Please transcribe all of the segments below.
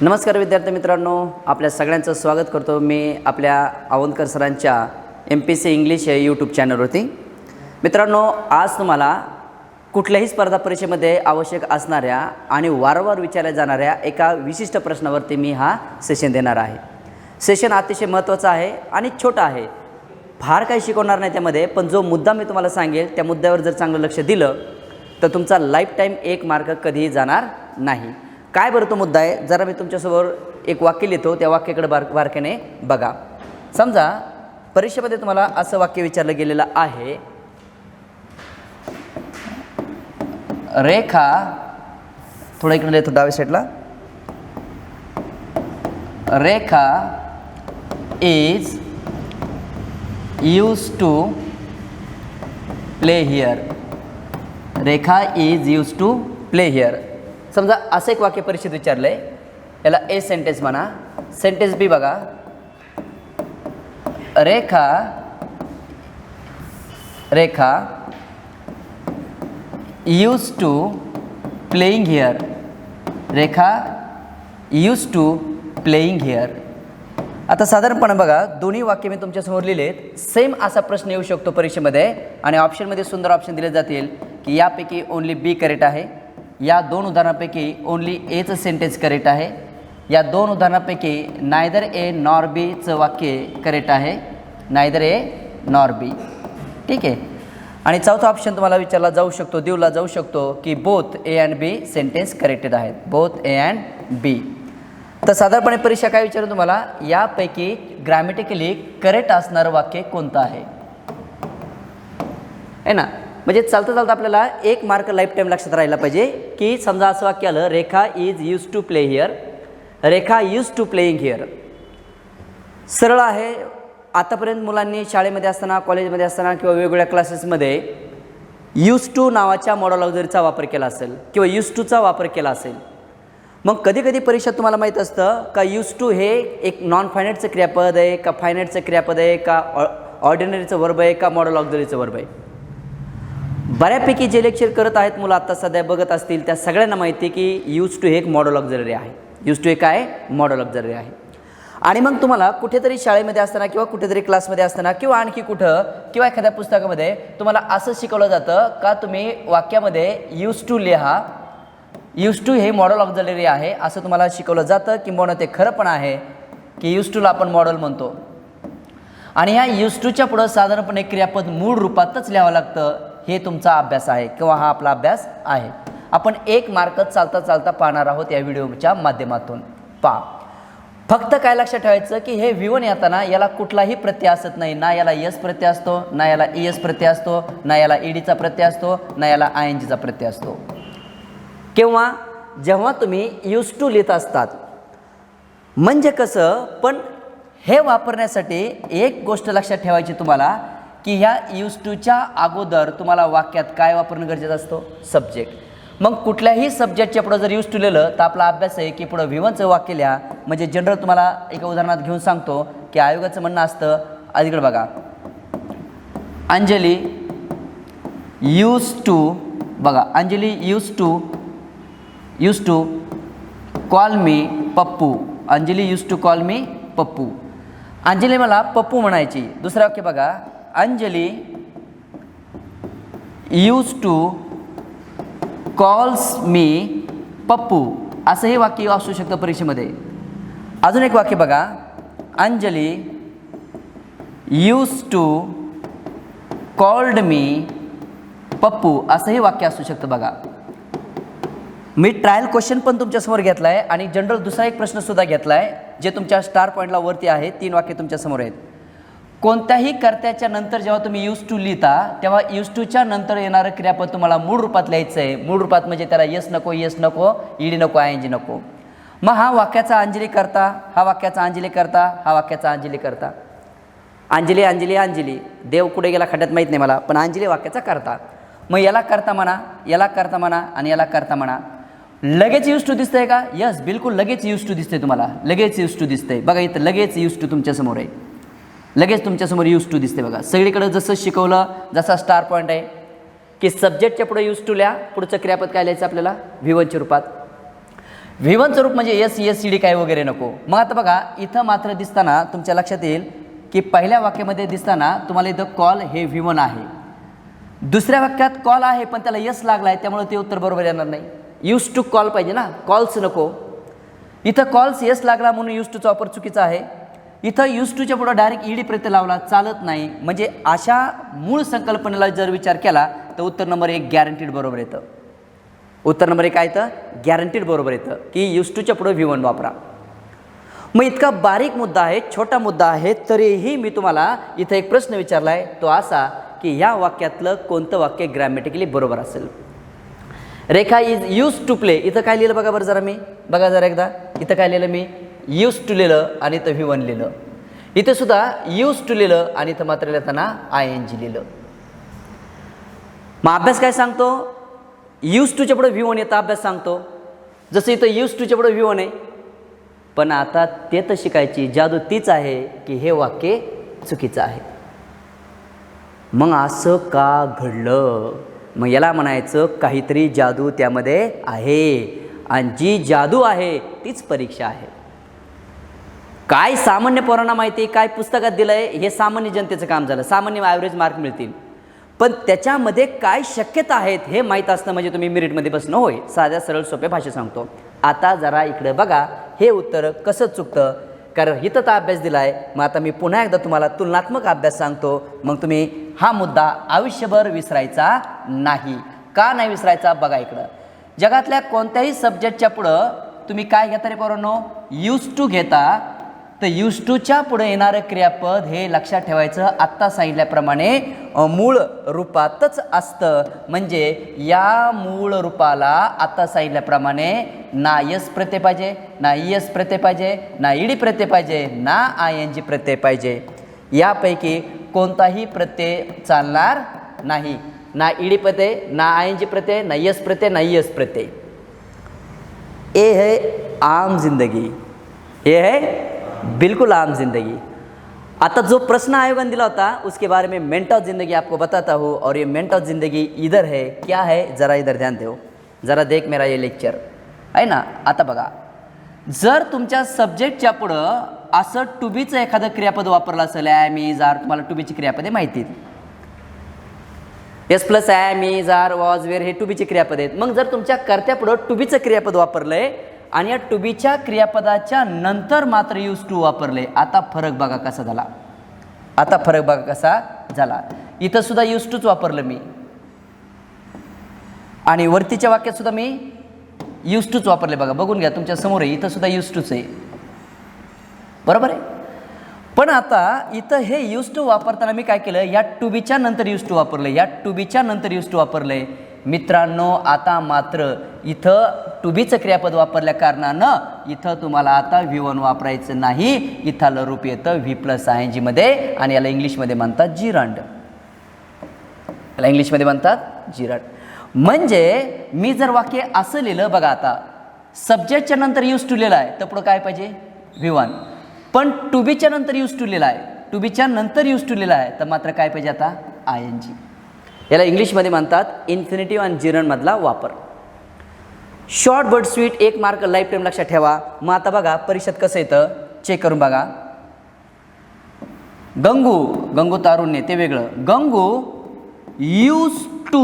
नमस्कार विद्यार्थी मित्रांनो आपल्या सगळ्यांचं स्वागत करतो मी आपल्या आवंदकर सरांच्या एम पी सी इंग्लिश या यूट्यूब चॅनलवरती मित्रांनो आज तुम्हाला कुठल्याही स्पर्धा परीक्षेमध्ये आवश्यक असणाऱ्या आणि वारंवार विचारल्या जाणाऱ्या एका विशिष्ट प्रश्नावरती मी हा सेशन देणार आहे. सेशन अतिशय महत्त्वाचं आहे आणि छोटं आहे. फार काही शिकवणार नाही त्यामध्ये पण जो मुद्दा मी तुम्हाला सांगेल त्या मुद्द्यावर जर चांगलं लक्ष दिलं तर तुमचा लाईफ टाईम एक मार्क कधीही जाणार नाही. काय बरं तो मुद्दा आहे? जरा मी तुमच्यासमोर एक वाक्य लिहितो त्या वाक्याकडे बार बारक्याने बघा. समजा परीक्षेमध्ये तुम्हाला असं वाक्य विचारलं गेलेलं आहे रेखा थोडं इकडे लिहितो डाव्या साईडला Rekha is use to play here Rekha is use to play here समजा असं एक वाक्य परिषद विचारलं आहे याला ए सेंटेन्स म्हणा. सेंटेन्स बी बघा. Rekha. Rekha. Use to playing here. Rekha. Use to playing here. आता साधारणपणे बघा दोन्ही वाक्य मी तुमच्यासमोर लिहिलेत. सेम असा प्रश्न येऊ शकतो परीक्षेमध्ये. आणि ऑप्शनमध्ये सुंदर ऑप्शन दिले जातील की यापैकी ओन्ली बी करेक्ट आहे. या दोन उदाहरणापैकी ओन्ली एचं सेंटेन्स करेक्ट आहे. या दोन उदाहरणापैकी नायदर ए नॉर बीचं वाक्य करेक्ट आहे. नायदर ए नॉर बी ठीक आहे? आणि चौथा ऑप्शन तुम्हाला विचारला जाऊ शकतो देवला जाऊ शकतो की both A and B sentence corrected आहेत. बोथ ए अँड बी तर साधारणपणे परीक्षा काय विचारू तुम्हाला? यापैकी ग्रॅमॅटिकली करेक्ट असणारं वाक्य कोणतं आहे? आहे ना? म्हणजे चालता चालता आपल्याला एक मार्क लाईफ टाईम लक्षात राहिला पाहिजे की समजा असं वाक्य आलं Rekha is use to play here Rekha use to playing here सरळ आहे. आतापर्यंत मुलांनी शाळेमध्ये असताना कॉलेजमध्ये असताना किंवा वेगवेगळ्या क्लासेसमध्ये यूज टू नावाच्या मॉडॉलॉजरीचा वापर केला असेल किंवा यूज टूचा वापर केला असेल. मग कधी कधी परीक्षेत तुम्हाला माहीत असतं का यूज टू हे एक नॉन फायनाईटचं क्रियापद आहे का फायनाईटचं क्रियापद आहे का ऑर्डिनरीचं वर्ब आहे का मॉडल ऑक्झरीचं वर्ब आहे? बऱ्यापैकी जे लेक्चर करत आहेत मुलं आत्ता सध्या बघत असतील त्या सगळ्यांना माहिती आहे की यूज टू हे एक मॉडल ऑक्झरी आहे. यूज टू हे काय? मॉडल ऑक्झरी आहे. आणि मग तुम्हाला कुठेतरी शाळेमध्ये असताना किंवा कुठेतरी क्लासमध्ये असताना किंवा आणखी कुठं किंवा एखाद्या पुस्तकामध्ये तुम्हाला असं शिकवलं जातं का तुम्ही वाक्यामध्ये यूज टू लिहा यूज टू हे मॉडल ऑक्झलरी आहे असं तुम्हाला शिकवलं जातं किंबहुना ते खरं पण आहे की यूज टूला आपण मॉडल म्हणतो. आणि ह्या यूज टूच्या पुढं साधारणपणे क्रियापद मूळ रूपातच लिहावं लागतं. हे तुमचा अभ्यास आहे किंवा हा आपला अभ्यास आहे. आपण एक मार्क चालता चालता पाहणार आहोत या व्हिडिओच्या माध्यमातून. पा फक्त काय लक्षात ठेवायचं की हे विवन येताना याला कुठलाही प्रत्यय असत नाही. ना याला यस प्रत्यय असतो ना याला ई एस प्रत्यय असतो ना याला ईडीचा प्रत्यय असतो ना याला आय एन जीचा प्रत्यय असतो. किंवा जेव्हा तुम्ही यूज टू लिहित असतात. म्हणजे कसं? पण हे वापरण्यासाठी एक गोष्ट लक्षात ठेवायची तुम्हाला की ह्या यूज टूच्या अगोदर तुम्हाला वाक्यात काय वापरणं गरजेचं असतो? सब्जेक्ट मग कुठल्याही सब्जेक्टच्या पुढं जर यूज टू लिहिलं तर आपला अभ्यास आहे की पुढं विवनचं वाक्य लिहा म्हणजे जनरल तुम्हाला एका उदाहरणात घेऊन सांगतो की आयोगाचं म्हणणं असतं अलीकडे बघा. अंजली यूज टू बघा Anjali use to use to call me Pappu. Anjali use to call me Pappu. Anjali मला पप्पू म्हणायची. दुसरं वाक्य बघा. Anjali use to calls me Pappu असं हे वाक्य असू शकतं परीक्षेमध्ये. अजून एक वाक्य बघा. Anjali use to called me Pappu असं हे वाक्य असू शकतं बघा. मी ट्रायल क्वेश्चन पण तुमच्यासमोर घेतला आहे आणि जनरल दुसरा एक प्रश्नसुद्धा घेतला आहे जे तुमच्या स्टार पॉईंटला वरती आहे. तीन वाक्य तुमच्यासमोर आहेत. कोणत्याही कर्त्याच्या नंतर जेव्हा तुम्ही यूज टू लिहिता तेव्हा यूज टूच्या नंतर येणारं क्रियापद तुम्हाला मूळ रूपात लिहायचं आहे. मूळ रूपात म्हणजे त्याला यस नको यस नको ईडी नको आय एनजी नको. मग हा वाक्याचा अंजली करता हा वाक्याचा अंजली करता हा वाक्याचा अंजली करता. अंजली अंजली अंजली. देव कुठे गेला खड्ड्यात माहीत नाही मला पण अंजली वाक्याचा करता. मग याला करता म्हणा याला करता म्हणा आणि याला करता म्हणा. लगेच यूज टू दिसतंय का? यस बिलकुल लगेच यूज टू दिसतंय तुम्हाला. लगेच यूज टू दिसतंय. बघा इथं लगेच यूज टू तुमच्यासमोर आहे. लगेच तुमच्यासमोर यूज टू दिसते बघा. सगळीकडे जसं शिकवलं जसा स्टार पॉईंट आहे की सब्जेक्टच्या पुढे यूज टू लिहा पुढचं क्रियापद काय लिहायचं आपल्याला? व्हिवनच्या रूपात. व्ही स्वरूप म्हणजे एस एस सी डी काय वगैरे नको. मग आता बघा इथं मात्र दिसताना तुमच्या लक्षात येईल की पहिल्या वाक्यामध्ये दिसताना तुम्हाला इथं कॉल हे व्हिवन आहे. दुसऱ्या वाक्यात कॉल आहे पण त्याला यस लागला आहे त्यामुळे ते उत्तर बरोबर येणार नाही. यूज टू कॉल पाहिजे ना. कॉल्स नको. इथं कॉल्स यस लागला म्हणून यूज टूचा वापर चुकीचा आहे. इथं यूज टूच्या पुढं डायरेक्ट ईडी प्रत्यय लावला चालत नाही. म्हणजे अशा मूळ संकल्पनेला जर विचार केला तर उत्तर नंबर एक गॅरंटीड बरोबर येतं. उत्तर नंबर एक काय येतं? गॅरंटीड बरोबर येतं. की यूज टूच्या पुढं व्ही वन वापरा. मग इतका बारीक मुद्दा आहे छोटा मुद्दा आहे तरीही मी तुम्हाला इथं एक प्रश्न विचारला आहे तो असा की ह्या वाक्यातलं कोणतं वाक्य ग्रॅमॅटिकली बरोबर असेल? Rekha is use to play इथं काय लिहिलं बघा बरं जरा मी. बघा जरा एकदा. इथं काय लिहिलं मी? यूज टू लिहिलं आणि इथं व्ही वन लिहिलं. इथं सुद्धा यूज टू लिहिलं आणि इथं मात्र लिहिताना आय एन जी लिहिलं. मग अभ्यास काय सांगतो? यूज टूच्या पुढे व्ही वन येतं अभ्यास सांगतो. जसं इथं यूज टूच्या पुढे व्ही वन आहे. पण आता ते तर शिकायची जादू तीच आहे की हे वाक्य चुकीचं आहे. मग असं का घडलं? मग याला म्हणायचं काहीतरी जादू त्यामध्ये आहे. आणि जी जादू आहे तीच परीक्षा आहे. काय सामान्य पोरांना माहिती आहे काय पुस्तकात दिलं आहे हे सामान्य जनतेचं काम झालं. सामान्य ॲव्हरेज मार्क मिळतील. पण त्याच्यामध्ये काय शक्यता आहेत हे माहीत असणं म्हणजे तुम्ही मिरिटमध्ये बसणं होय. साध्या सरळ सोप्या भाषेत सांगतो. आता जरा इकडे बघा हे उत्तर कसं चुकतं? कारण इथं तर अभ्यास दिला आहे मग आता मी पुन्हा एकदा तुम्हाला तुलनात्मक अभ्यास सांगतो. मग तुम्ही हा मुद्दा आयुष्यभर विसरायचा नाही. का नाही विसरायचा? बघा इकडं. जगातल्या कोणत्याही सब्जेक्टच्या पुढं तुम्ही काय घेता रे पोरांनो? यूज टू घेता. तर यूज टूच्या पुढे येणारं क्रियापद हे लक्षात ठेवायचं. आत्ता सांगितल्याप्रमाणे मूळ रूपातच असतं. म्हणजे या मूळ रूपाला आत्ता सांगितल्याप्रमाणे ना यस प्रत्यय पाहिजे ना यस प्रत्यय पाहिजे ना इडी प्रत्यय पाहिजे ना आय एन जी प्रत्यय पाहिजे. यापैकी कोणताही प्रत्यय चालणार नाही. ना इडी प्रत्यय ना आय एन जी प्रत्यय ना यस प्रत्यय ना यस प्रत्यय. ए है आम जिंदगी. ए है बिल्कुल आम जिंदगी। आता जो प्रश्न आयोगन दिला होता उसके बारे में मेंट ऑफ ज़िंदगी आपको बताता हूँ और ये मेंट ऑफ ज़िंदगी इधर है क्या है ज़रा इधर ध्यान दो जरा देख मेरा ये लेक्चर आहे ना? आता बघा। जर तुमच्या सब्जेक्टच्या पुढं असं टू बीचं एखादं क्रियापद वापरलं असेल आय मी जार तुम्हाला टू बीची क्रियापदे माहिती आहेत. प्लस आय मी जार वॉज वेअर हे टू बीची क्रियापद आहेत. मग जर तुमच्या कर्त्यापुढं टू बीचं क्रियापद आहे आणि या टू बीच्या क्रियापदाच्या नंतर मात्र यूज टू वापरले. आता फरक बघा कसा झाला. आता फरक बघा कसा झाला. इथं सुद्धा यूज टूच वापरलं मी. आणि वरतीच्या वाक्यात सुद्धा मी यूज टूच वापरले बघा. बघून घ्या तुमच्यासमोर आहे. इथं सुद्धा यूज टूच आहे. बरोबर आहे? पण आता इथं हे यूज टू वापरताना मी काय केलं? या टू बीच्या नंतर यूज टू वापरले. या टू बीच्या नंतर यूज टू वापरले. मित्रांनो आता मात्र इथं टू बीचं क्रियापद वापरल्या कारणानं इथं तुम्हाला आता व्ही वन वापरायचं नाही. इथं रूप येतं व्ही प्लस आय एन जीमध्ये आणि याला इंग्लिशमध्ये म्हणतात जिरांड याला इंग्लिशमध्ये म्हणतात जिराट म्हणजे मी जर वाक्य असं लिहिलं बघा आता सब्जेक्टच्या नंतर यूज टू लिहिलं आहे तर पुढं काय पाहिजे? V one. पण टू बीच्या नंतर यूज टू लिहिलं आहे टू बीच्या नंतर यूज टू लिहिलं आहे तर मात्र काय पाहिजे आता? आय एन जी याला इंग्लिशमध्ये म्हणतात इन्फिनिटिव्ह आणि जिरणमधला वापर. शॉर्ट बर्ड स्वीट एक मार्क लाईफ टाईम लक्षात ठेवा. मग आता बघा परिषद कसं येतं? चेक करून बघा. गंगू गंगू तारुण्य ते वेगळं. Gangu use to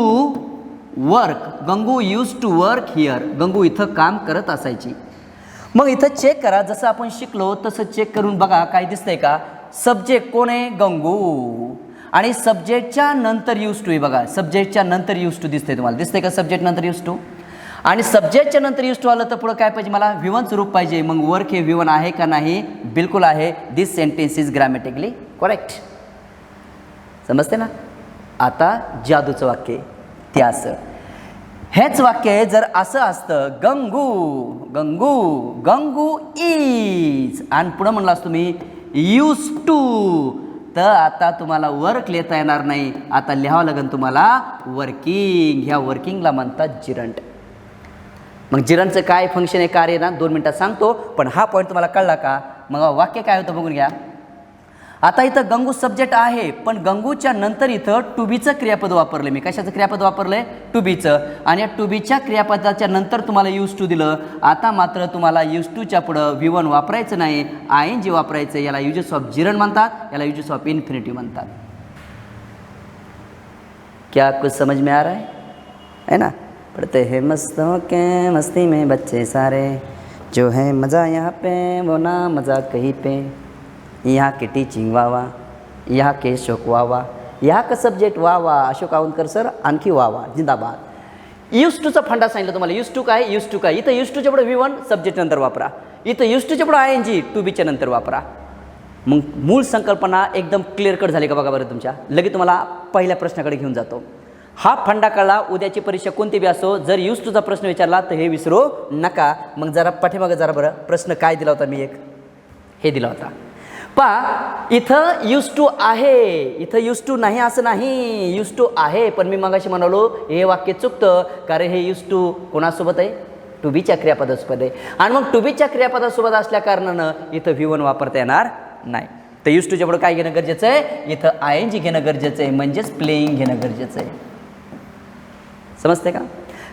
work Gangu use to work here Gangu इथं काम करत असायची. मग इथं चेक करा. जसं आपण शिकलो तसं चेक करून बघा. काय दिसतंय का? सब्जेक्ट कोण आहे? गंगू. आणि सब्जेक्टच्या नंतर यूज टू आहे बघा. सब्जेक्टच्या नंतर यूज टू दिसते तुम्हाला. दिसते का सब्जेक्ट नंतर यूज टू आणि सब्जेक्टच्या नंतर यूज टू आलं तर पुढं काय पाहिजे मला? विवन स्वरूप पाहिजे. मग वर्क हे विवन आहे का नाही? बिलकुल आहे. This sentence is grammatically correct समजते ना? आता जादूचं वाक्य ते असं. हेच वाक्य आहे जर असं असतं गंगू गंगू गंगू इज आणि पुढं म्हणलं असतो मी यूज टू तर आता तुम्हाला वर्क लिहिता येणार नाही. आता लिहावं लागेल तुम्हाला वर्किंग ह्या वर्किंगला म्हणतात जिरंट मग जिरणचं काय फंक्शन आहे कार्य ना दोन मिनटात सांगतो. पण हा पॉईंट तुम्हाला कळला का? मग वाक्य काय होतं बघून घ्या. आता इथं गंगू सब्जेक्ट आहे पण गंगूच्या नंतर इथं टू बीचं क्रियापद वापरलं मी कशाचं क्रियापद वापरलं आहे टू बीचं आणि या टू बीच्या क्रियापदाच्या नंतर तुम्हाला यूज टू दिलं. आता मात्र तुम्हाला यूज टूच्या पुढं व्ही वन वापरायचं नाही आय एन जी वापरायचं याला युजेस ऑफ जिरण म्हणतात याला युजेस ऑफ इन्फिनिटी म्हणतात. क्या कुछ समझ में आ रहा है? है ना? पढ़ते हैं मस्तों के मस्ती में बच्चे सारे। जो है मज़ा यहाँ पे वो ना मज़ा कहीं पे। यहाँ के टीचिंग वाह वाह यहाँ के शोक वाह वाह का सब्जेक्ट वा वा अशोक आवनकर सर आणखी वा वा जिंदाबाद यूज टूचा फंडा सांगितलं तुम्हाला. यूज टू काय? यूज टू काय? इथं यूज टूच्या पुढे व्ही वन सब्जेक्ट नंतर वापरा. इथं यूज टूच्या पुढे आय एन जी टू बीच्या नंतर वापरा. मग मूळ संकल्पना एकदम क्लिअर कट झाली का बघा बरं तुमच्या? लगेच तुम्हाला पहिल्या प्रश्नाकडे घेऊन जातो. हा फंडा कळला उद्याची परीक्षा कोणती बी असो जर यूज टूचा प्रश्न विचारला तर हे विसरू नका. मग जरा पाठीमागं जरा बरं प्रश्न काय दिला होता मी एक? हे दिला होता. पा इथं यूज टू आहे. इथं यूज टू नाही असं नाही. यूज टू आहे. पण मी मगाशी म्हणालो हे वाक्य चुकतं कारण हे यूज टू कोणासोबत आहे? टू बीच्या क्रियापदासोबत आहे. आणि मग टू बीच्या क्रियापदासोबत असल्या कारणानं इथं व्ही वन वापरता येणार नाही. तर यूज टू जेवढं काय घेणं गरजेचं आहे इथं आय एन जी घेणं गरजेचं आहे. म्हणजेच प्लेईंग घेणं गरजेचं आहे. समजते का?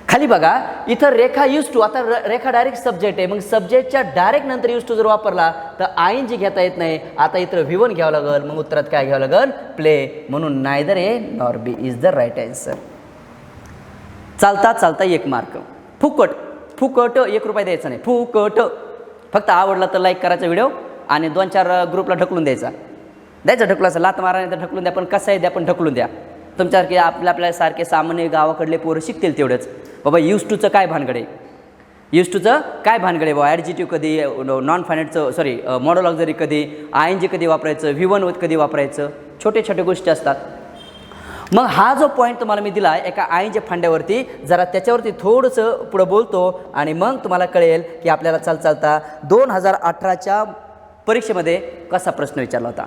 खाली बघा इथं रेखा यूज टू आता रेखा डायरेक्ट सब्जेक्ट आहे. मग सब्जेक्टच्या डायरेक्ट नंतर यूज टू जर वापरला तर आय जी घेता येत नाही आता इथं व्हीवन घ्यावं लागेल मग उत्तरात काय घ्यावं लागेल? प्ले म्हणून neither A nor B is the right answer चालता चालता एक मार्क फुकट. फुकट एक रुपये द्यायचा नाही. फुकट. फक्त आवडला तर लाईक करायचा व्हिडिओ आणि दोन चार ग्रुपला ढकलून द्यायचा. द्यायचा ढकलायचा लात मारा नाही तर ढकलून द्या पण कसं आहे द्या पण ढकलून द्या. तुमच्यासारखे आपल्या आपल्यासारखे सामान्य गावाकडले पोरं शिकतील तेवढंच. बाबा यूज टूचं काय भानगडे यूज टूचं काय भानगडे बाबा ॲडजिटिव्ह कधी नॉन फायनान्सचं सॉरी मॉडल ऑक्झरी कधी आय एन जी कधी वापरायचं व्ही वन कधी वापरायचं छोटे छोटे गोष्टी असतात. मग हा जो पॉईंट तुम्हाला मी दिला एका आईच्या फांड्यावरती जरा त्याच्यावरती थोडंसं पुढं बोलतो आणि मग तुम्हाला कळेल की आपल्याला चाल चालता दोन हजार अठराच्या परीक्षेमध्ये कसा प्रश्न विचारला होता.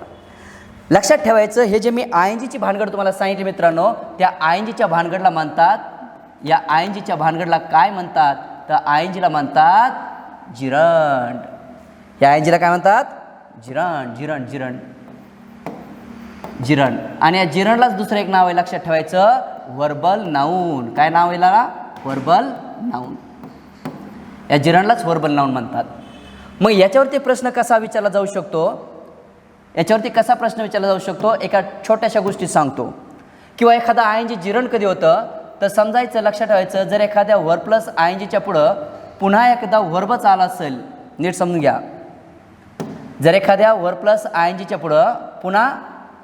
लक्षात ठेवायचं हे जे मी आय एन जीची भानगड तुम्हाला सांगितली मित्रांनो त्या आय एन जीच्या भानगडला मानतात या आय एन जीच्या भानगडला काय म्हणतात? तर आय एन जीला म्हणतात जिरंड. या आय एन जीला काय म्हणतात? जिरण जिरण जिरण जिरण आणि या जिरणलाच दुसरं एक नाव आहे लक्षात ठेवायचं. Verbal noun. काय नाव आहे याला वर्बल नाऊन. या जिरणलाच वर्बल नाऊन म्हणतात. मग याच्यावरती प्रश्न कसा विचारला जाऊ शकतो? याच्यावरती कसा प्रश्न विचारला जाऊ शकतो? एका छोट्याशा गोष्टी सांगतो. किंवा एखादा आयन जे जिरण कधी होतं? तर समजायचं लक्षात ठेवायचं जर एखाद्या वर प्लस आय एन जीच्या पुढं पुन्हा एकदा वर्बच आला असेल नीट समजून घ्या. जर एखाद्या वर प्लस आय एन जीच्या पुढं पुन्हा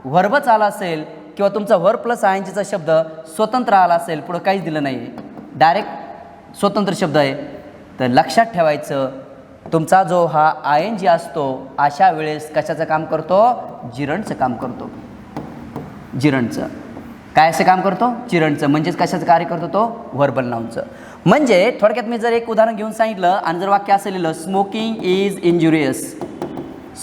वर्बच आला असेल किंवा तुमचा वर प्लस आय एन जीचा शब्द स्वतंत्र आला असेल पुढं काहीच दिलं नाही. डायरेक्ट स्वतंत्र शब्द आहे. तर लक्षात ठेवायचं तुमचा जो हा आय एन जी असतो अशा वेळेस कशाचं काम करतो? जिरणचं काम करतो. जिरणचं. काय असं काम करतो? चिरणचं. म्हणजेच कशाचं कार्य करतो तो? व्हर्बल नाऊनचं म्हणजे थोडक्यात मी जर एक उदाहरण घेऊन सांगितलं आणि जर वाक्य असं लिहिलं smoking is injurious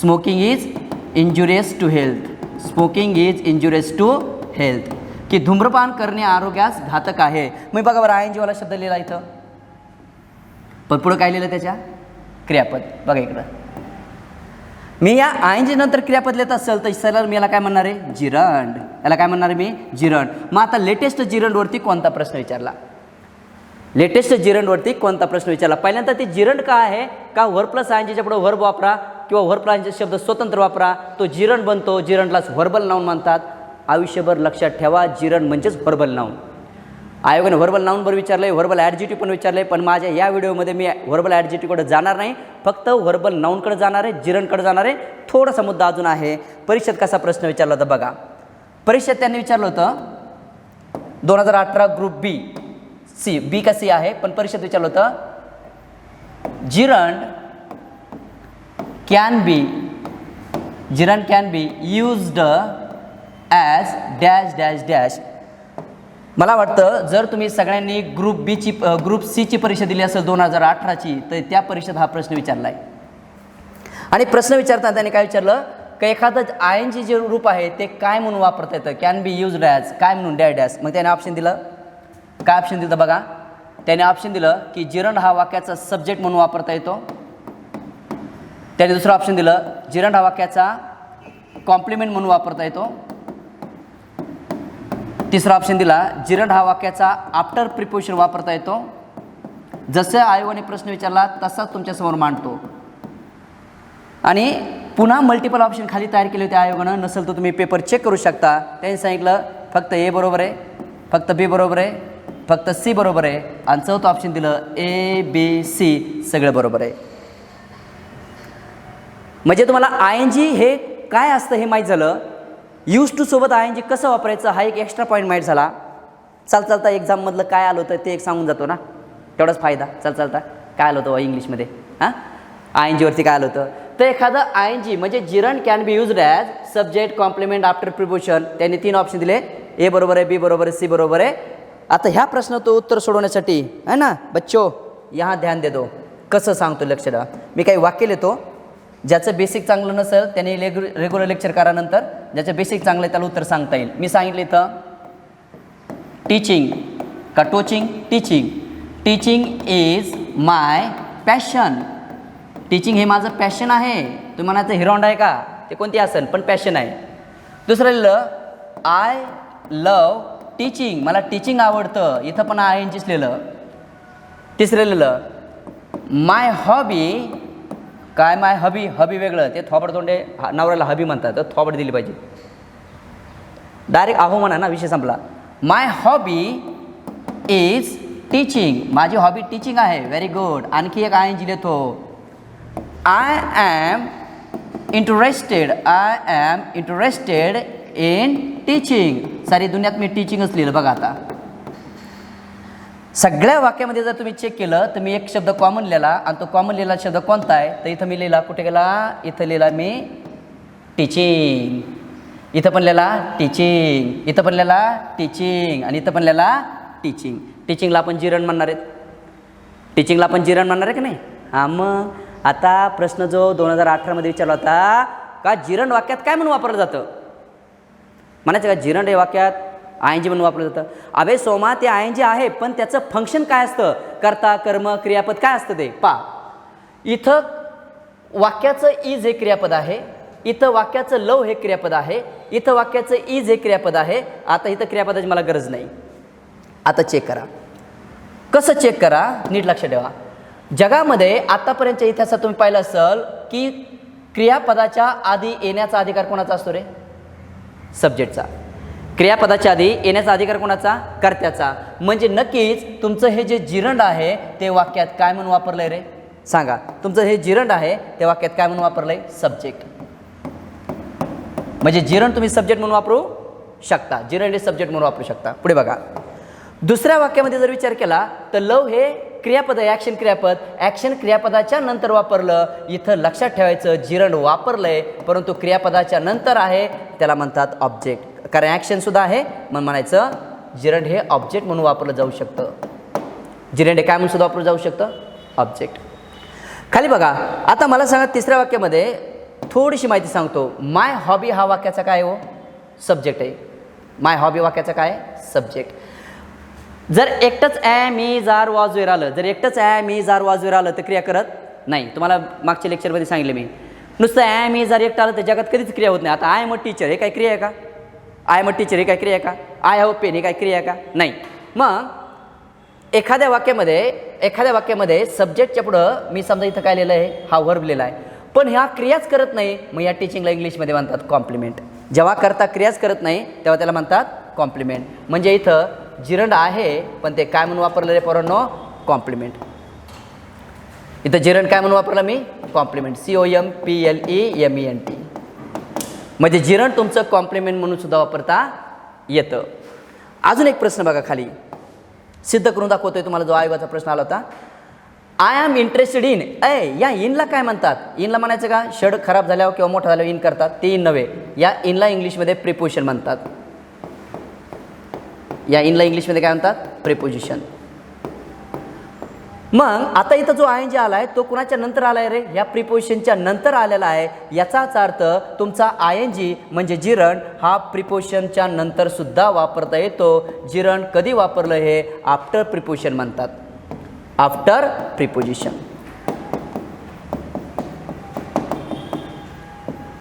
smoking is injurious to health smoking is injurious to health की धूम्रपान करणे आरोग्यास घातक आहे. मी बघा बरं आय एन जीवाला शब्द लिहिला इथं. पण पुढं काय लिहिलं त्याच्या? क्रियापद. बघा इकडं. मी या आय एन जी नंतर क्रियापद लिहित असेल तर सरळ मी याला काय म्हणणार आहे? जिरंड. याला काय म्हणणार आहे मी? जिरण मग आता लेटेस्ट जिरंडवरती कोणता प्रश्न विचारला? लेटेस्ट जिरंडवरती कोणता प्रश्न विचारला? पहिल्यांदा ते जिरंड का आहे? का व्हर प्लस आय जीच्या पुढे व्हर्ब वापरा किंवा व्हर प्लस शब्द स्वतंत्र वापरा? तो जिरण बनतो. जिरणलाच व्हर्बल नाऊन म्हणतात. आयुष्यभर लक्षात ठेवा जिरण म्हणजेच व्हर्बल नाऊन आयोगाने व्हर्बल नाऊनवर विचारलं आहे व्हर्बल ॲडजिटिव्ह पण विचारलं आहे पण माझ्या या व्हिडिओमध्ये मी व्हर्बल ॲडजिटिव्हकडे जाणार नाही. फक्त व्हर्बल नाऊनकडे जाणार आहे जिरणकडे जाणार आहे. थोडासा मुद्दा अजून आहे. परीक्षेत कसा प्रश्न विचारला होता बघा. परीक्षेत त्यांनी विचारलं होतं दोन हजार अठरा ग्रुप बी सी बी का सी आहे पण परीक्षेत विचारलं होतं gerund can be gerund can be used as dash dash dash मला वाटतं जर तुम्ही सगळ्यांनी ग्रुप बीची ग्रुप सीची परीक्षा दिली असेल दोन हजार अठराची तर त्या परीक्षेत हा प्रश्न विचारला आहे आणि प्रश्न विचारताना त्याने काय विचारलं का एखादं आय एन जी जे रूप आहे ते काय म्हणून वापरता येतं? कॅन बी यूज डॅज काय म्हणून? डॅ डॅस मग त्याने ऑप्शन दिलं. काय ऑप्शन दिलं बघा. त्याने ऑप्शन दिलं की जिरण हा वाक्याचा सब्जेक्ट म्हणून वापरता येतो. त्याने दुसरं ऑप्शन दिलं जिरण हा वाक्याचा कॉम्प्लिमेंट म्हणून वापरता येतो. तिसरा ऑप्शन दिला जिरंड हा वाक्याचा आफ्टर प्रिपोशन वापरता येतो. जसं आयोगाने प्रश्न विचारला तसाच तुमच्यासमोर मांडतो. आणि पुन्हा मल्टिपल ऑप्शन खाली तयार केले होते आयोगानं. नसेल तर तुम्ही पेपर चेक करू शकता. त्यांनी सांगितलं फक्त ए बरोबर आहे फक्त बी बरोबर आहे फक्त सी बरोबर आहे. आणि चौथं ऑप्शन दिलं ए बी सी सगळं बरोबर आहे. म्हणजे तुम्हाला आय एन जी हे काय असतं हे माहीत झालं. यूज टू सोबत आय एन जी कसं वापरायचं हा एक एक्स्ट्रा पॉईंट माहीत झाला. चाल चालता एक्झाममधलं काय आलं होतं ते एक सांगून जातो ना. तेवढाच फायदा. चाल चालता. काय आलं होतं इंग्लिशमध्ये हां? आय एन जीवरती काय आलं होतं? तर एखादं आय एन जी म्हणजे gerund can be use as subject complement after preposition त्यांनी तीन ऑप्शन दिले. ए बरोबर आहे बी बरोबर आहे सी बरोबर आहे. आता ह्या प्रश्नाचं उत्तर सोडवण्यासाठी है ना? बच्चो यहाँ ध्यान दे दो कसं सांगतो लक्ष द्या. मी काही वाक्य लिहितो. ज्याचं बेसिक चांगलं नसेल त्याने रेगु रेग्युलर लेक्चर करानंतर ज्याचं बेसिक चांगलं आहे त्याला उत्तर सांगता येईल. मी सांगितलं इथं टीचिंग का touching? Teaching teaching is my passion teaching हे माझं पॅशन आहे. तुम्ही म्हणायचं हिरोंड आहे का? ते कोणती असेल पण पॅशन आहे. दुसरं लिहिलं आय लव टीचिंग मला टीचिंग आवडतं. इथं पण आय एन जीच लिहिलं. तिसरं लिहिलं माय हॉबी काय माय हबी हबी वेगळं. ते थोबड तोंडे हा- नवऱ्याला हबी म्हणतात. तर थोबड दिली पाहिजे. डायरेक्ट आहो म्हणा ना विषय संपला. माय हॉबी इज टीचिंग माझी हॉबी टीचिंग आहे. व्हेरी गुड आणखी एक आय एन जी देतो I am interested I am interested in teaching सारी दुनियात मी टीचिंगच लिहिलं बघा आता. सगळ्या वाक्यामध्ये जर तुम्ही चेक केलं तर मी एक शब्द कॉमन लिहिला आणि तो कॉमन लिहिला शब्द कोणता आहे? तर इथं मी लिहिला कुठे गेला? इथं लिहिला मी टीचिंग इथं पण लिहिला टीचिंग इथं पण लिहिला टीचिंग आणि इथं पण लिहिला टीचिंग टीचिंगला आपण जिरण म्हणणार आहेत. टीचिंगला आपण जिरण म्हणणार आहे की नाही? हां मग आता प्रश्न जो दोन हजार अठरामध्ये विचारला होता का जिरण वाक्यात काय म्हणून वापरलं जातं? म्हणायचं का जिरण हे वाक्यात आय एन जी म्हणून वापरलं जातं. अभे सोमा ते आय एन जी आहे पण त्याचं फंक्शन काय असतं? कर्ता कर्म क्रियापद काय असतं ते? पा इथं वाक्याचं इज हे क्रियापद आहे इथं वाक्याचं लव हे क्रियापद आहे इथं वाक्याचं इज हे क्रियापद आहे आता इथं क्रियापदाची मला गरज नाही. आता चेक करा. कसं चेक करा? नीट लक्ष ठेवा. जगामध्ये आतापर्यंतच्या इतिहासात तुम्ही पाहिलं असाल की क्रियापदाच्या आधी येण्याचा अधिकार कोणाचा असतो रे? सब्जेक्टचा क्रियापदाच्या आधी येण्याचा अधिकार कोणाचा? कर्त्याचा. म्हणजे नक्कीच तुमचं हे जे जिरंड आहे ते वाक्यात काय म्हणून वापरलं आहे रे? सांगा. तुमचं हे जिरंड आहे ते वाक्यात काय म्हणून वापरलं आहे सब्जेक्ट म्हणजे जिरण तुम्ही सब्जेक्ट म्हणून वापरू शकता. जिरण हे सब्जेक्ट म्हणून वापरू शकता. पुढे बघा. दुसऱ्या वाक्यामध्ये जर विचार केला तर लव हे क्रियापद ॲक्शन क्रियापद. ॲक्शन क्रियापदाच्या नंतर वापरलं इथं लक्षात ठेवायचं जिरण वापरलं आहे परंतु क्रियापदाच्या नंतर आहे त्याला म्हणतात ऑब्जेक्ट कारण ॲक्शनसुद्धा आहे मग म्हणायचं जिरण हे ऑब्जेक्ट म्हणून वापरलं जाऊ शकतं. जिरण हे काय म्हणून सुद्धा वापरलं जाऊ शकतं? ऑब्जेक्ट खाली बघा आता मला सांगा तिसऱ्या वाक्यामध्ये थोडीशी माहिती सांगतो. माय हॉबी हा वाक्याचा काय हो? सब्जेक्ट आहे. माय हॉबी वाक्याचा काय? सब्जेक्ट जर एकटंच ॲ मी जार वाजवेर आलं जर एकटंच ॲ मी जार वाजवेर आलं तर क्रिया करत नाही. तुम्हाला मागच्या लेक्चरमध्ये सांगितलं मी. नुसतं ॲ मी जर एकटं आलं तर जगात कधीच क्रिया होत नाही. आता आय एम अ टीचर हे काय क्रिया आहे का? आय एम अ टीचर हे काय क्रिया आहे का? आय हॅव पेन हे काय क्रिया आहे का? नाही. मग एखाद्या वाक्यामध्ये एखाद्या वाक्यामध्ये सब्जेक्टच्या पुढं मी समजा इथं काय लिहिलं आहे? हा वर्ब लिहिला आहे. पण ह्या क्रियाच करत नाही मग या टीचिंगला इंग्लिशमध्ये म्हणतात कॉम्प्लिमेंट जेव्हा करता क्रियाच करत नाही तेव्हा त्याला म्हणतात कॉम्प्लिमेंट म्हणजे इथं जिरंड आहे पण ते काय म्हणून वापरलं रे पोरांनो? कॉम्प्लिमेंट इथं जिरंड काय म्हणून वापरलं मी? Complement C O M P L E M E N T म्हणजे जिरण तुमचं कॉम्प्लिमेंट म्हणून सुद्धा वापरता येतं. अजून एक प्रश्न बघा खाली. सिद्ध करून दाखवतोय तुम्हाला जो आयोगाचा प्रश्न आला होता. I am interested in a या इनला काय म्हणतात? इनला म्हणायचं का? शड खराब झाल्यावर किंवा मोठा झाल्यावर इन करतात. ते इन नव्हे. या इनला इंग्लिशमध्ये प्रिपोशन म्हणतात. या इनला इंग्लिशमध्ये काय म्हणतात? प्रिपोजिशन मग आता इथं जो आय एन जी आला आहे तो कुणाच्या नंतर आला आहे रे? या प्रिपोजिशनच्या नंतर आलेला आहे. याचाच अर्थ तुमचा आय एन जी म्हणजे जिरण हा प्रिपोजिशनच्या नंतर सुद्धा वापरता येतो. जिरण कधी वापरलं हे? आफ्टर प्रिपोजिशन म्हणतात. आफ्टर प्रिपोजिशन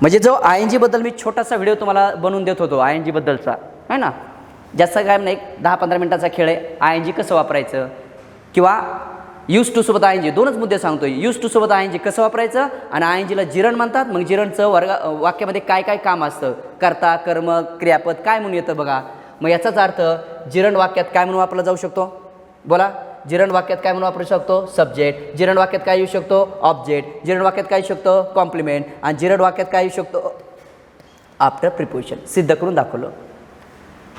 म्हणजे जो आय एन जीबद्दल मी छोटासा व्हिडिओ तुम्हाला बनवून देत होतो आय एन जीबद्दलचा आहे ना? जास्त काय नाही एक दहा पंधरा मिनटाचा खेळ आहे. आय एन जी कसं वापरायचं? किंवा यूज टू सोबत आय एन जी दोनच मुद्दे सांगतो यूज टू सोबत आय एन जी कसं वापरायचं? आणि आय एन जीला जिरण म्हणतात. मग जिरणचं वर्गा वाक्यामध्ये काय काय काम असतं? कर्ता कर्म क्रियापद काय म्हणून येतं बघा? मग याचाच अर्थ जिरण वाक्यात काय म्हणून वापरला जाऊ शकतो? बोला. जिरण वाक्यात काय म्हणून वापरू शकतो? सब्जेक्ट जिरण वाक्यात काय येऊ शकतो? ऑब्जेक्ट जिरण वाक्यात काय येऊ शकतो? कॉम्प्लिमेंट आणि जिरण वाक्यात काय येऊ शकतो? आफ्टर प्रिपोजिशन सिद्ध करून दाखवलं.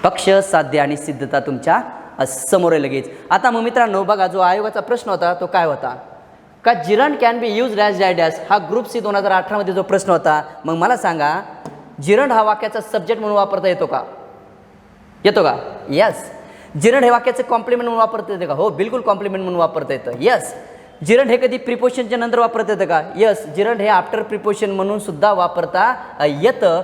पक्ष साध्य आणि सिद्धता तुमच्यासमोर आहे लगेच. आता मग मित्रांनो बघा जो आयोगाचा प्रश्न होता तो काय होता? का gerund can be use dash dash dash हा ग्रुप सी दोन हजार अठरामध्ये जो प्रश्न होता मग मला सांगा जिरण हा वाक्याचा सब्जेक्ट म्हणून वापरता येतो का? येतो का? यस जिरण हे वाक्याचं कॉम्प्लिमेंट म्हणून वापरता येतं का? हो बिलकुल कॉम्प्लिमेंट म्हणून वापरता येतं. यस जिरण हे कधी प्रिपोशनच्या नंतर वापरता येतं का? यस जिरण हे आफ्टर प्रिपोशन म्हणून सुद्धा वापरता येतं.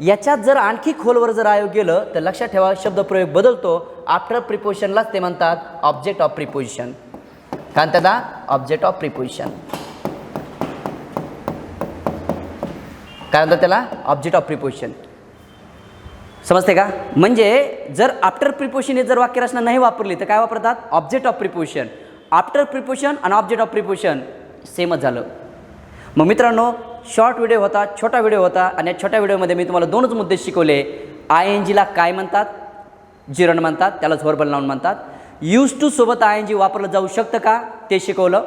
याच्यात जर आणखी खोलवर जर आयोग गेलं तर लक्षात ठेवा शब्दप्रयोग बदलतो. आफ्टर प्रिपोशनलाच ते म्हणतात ऑब्जेक्ट ऑफ प्रिपोजिशन कारण त्याला ऑब्जेक्ट ऑफ प्रिपोजिशन काय म्हणतात त्याला? ऑब्जेक्ट ऑफ प्रिपोजिशन समजते का? म्हणजे जर आफ्टर प्रिपोशन हे जर वाक्यरचना नाही वापरली तर काय वापरतात? Object of preposition after preposition आणि ऑब्जेक्ट ऑफ प्रिपोशन सेमच झालं. मग मित्रांनो शॉर्ट व्हिडिओ होता छोटा व्हिडिओ होता आणि या छोट्या व्हिडिओमध्ये मी तुम्हाला दोनच मुद्दे शिकवले. आय एन जीला काय म्हणतात? जिरण म्हणतात त्यालाच व्हर्बल नाऊन म्हणतात. यूज टू सोबत आय एन जी वापरलं जाऊ शकतं का? ते शिकवलं.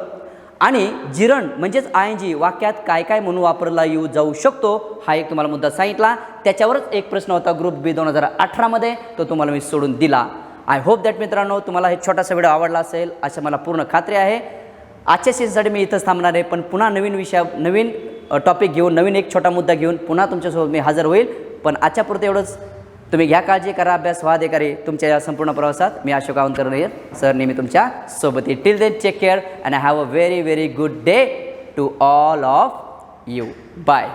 आणि जिरण म्हणजेच आय एन जी वाक्यात काय काय म्हणून वापरला येऊ जाऊ शकतो? हा एक तुम्हाला मुद्दा सांगितला. त्याच्यावरच एक प्रश्न होता ग्रुप बी दोन हजार अठरामध्ये तो तुम्हाला मी सोडून दिला. आय होप दॅट मित्रांनो तुम्हाला हे छोटासा व्हिडिओ आवडला असेल अशा मला पूर्ण खात्री आहे. आजच्या सेशनसाठी मी इथंच थांबणार आहे पण पुन्हा नवीन विषया नवीन टॉपिक घेऊन नवीन एक छोटा मुद्दा घेऊन पुन्हा तुमच्यासोबत मी हजर होईल. पण आजच्यापुरतं एवढंच. तुम्ही घ्या काळजी करा अभ्यास व्हा अधिकारी तुमच्या या संपूर्ण प्रवासात. मी अशोक आवंकर नायर सर नेहमी तुमच्यासोबत. Till then take care and have a very very good day to all of you bye